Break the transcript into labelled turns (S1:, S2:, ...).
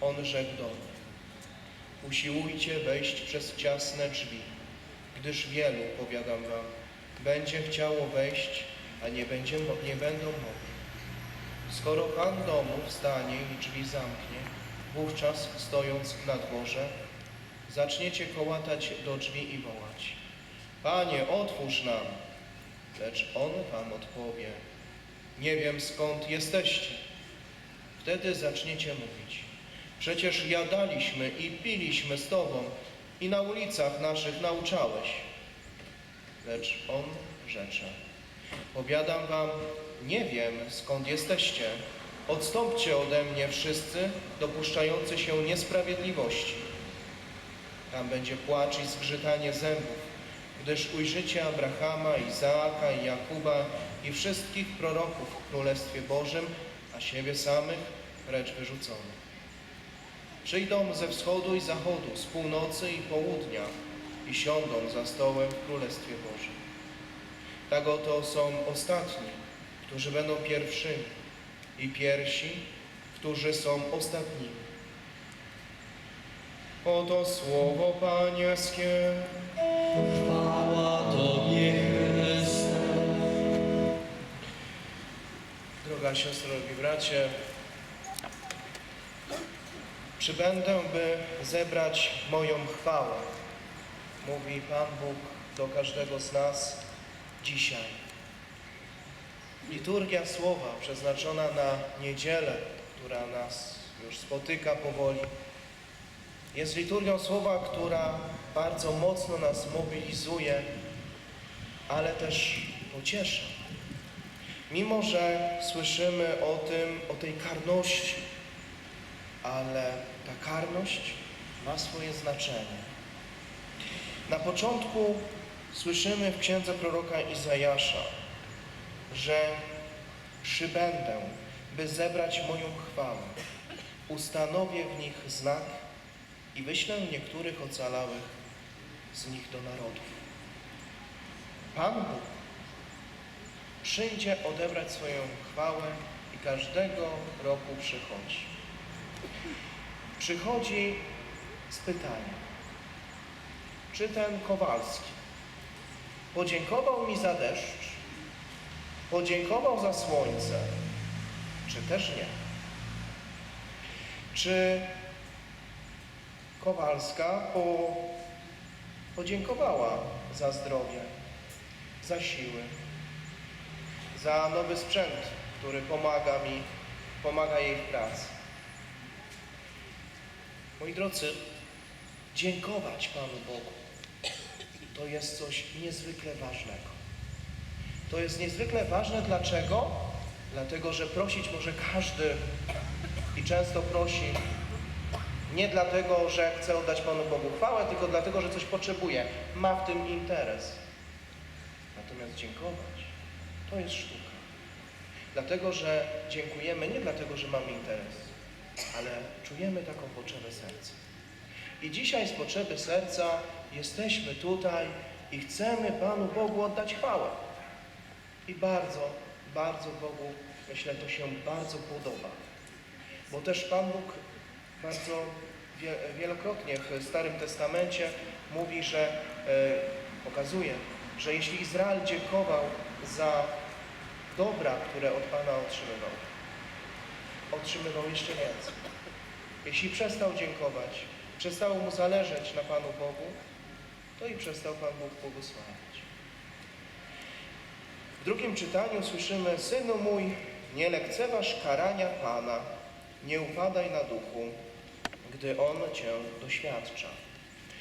S1: On rzekł do nich, usiłujcie wejść przez ciasne drzwi, gdyż wielu, powiadam wam, będzie chciało wejść, a nie, będzie, nie będą mogli. Skoro Pan domu wstanie i drzwi zamknie, wówczas stojąc na dworze, zaczniecie kołatać do drzwi i wołać. Panie, otwórz nam! Lecz On wam odpowie, nie wiem skąd jesteście. Wtedy zaczniecie mówić, przecież jadaliśmy i piliśmy z Tobą i na ulicach naszych nauczałeś. Lecz On rzecze, powiadam wam, nie wiem skąd jesteście. Odstąpcie ode mnie wszyscy dopuszczający się niesprawiedliwości. Tam będzie płacz i zgrzytanie zębów, gdyż ujrzycie Abrahama, Izaaka i Jakuba i wszystkich proroków w Królestwie Bożym, a siebie samych precz wyrzuconych. Przyjdą ze wschodu i zachodu, z północy i południa i siądą za stołem w Królestwie Bożym. Tak oto są ostatni, którzy będą pierwszymi i pierwsi, którzy są ostatnimi. Oto słowo Pańskie.
S2: Chwała Tobie, Chryste.
S1: Droga siostro i bracie, przybędę, by zebrać moją chwałę, mówi Pan Bóg do każdego z nas dzisiaj. Liturgia Słowa przeznaczona na niedzielę, która nas już spotyka powoli, jest liturgią Słowa, która bardzo mocno nas mobilizuje, ale też pociesza. Mimo, że słyszymy o tym, o tej karności, ale ta karność ma swoje znaczenie. Na początku słyszymy w księdze proroka Izajasza, że przybędę, by zebrać moją chwałę. Ustanowię w nich znak i wyślę niektórych ocalałych z nich do narodów. Pan Bóg przyjdzie odebrać swoją chwałę i każdego roku przychodzi. Przychodzi z pytaniem, czy ten Kowalski podziękował mi za deszcz, podziękował za słońce, czy też nie? Czy Kowalska po, podziękowała za zdrowie, za siły, za nowy sprzęt, który pomaga mi, pomaga jej w pracy. Moi drodzy, dziękować Panu Bogu to jest coś niezwykle ważnego. To jest niezwykle ważne dlaczego? Dlatego, że prosić może każdy i często prosi nie dlatego, że chce oddać Panu Bogu chwałę, tylko dlatego, że coś potrzebuje, ma w tym interes. Natomiast dziękować to jest sztuka. Dlatego, że dziękujemy nie dlatego, że mamy interes, ale czujemy taką potrzebę serca. I dzisiaj z potrzeby serca jesteśmy tutaj i chcemy Panu Bogu oddać chwałę. I bardzo, bardzo Bogu, myślę, to się bardzo podoba. Bo też Pan Bóg bardzo wie, wielokrotnie w Starym Testamencie mówi, że e, pokazuje, że jeśli Izrael dziękował za dobra, które od Pana otrzymywał, otrzymywał jeszcze więcej. Jeśli przestał dziękować, przestało mu zależeć na Panu Bogu, to i przestał Pan Bóg błogosławić. W drugim czytaniu słyszymy, Synu mój, nie lekceważ karania Pana, nie upadaj na duchu, gdy On Cię doświadcza.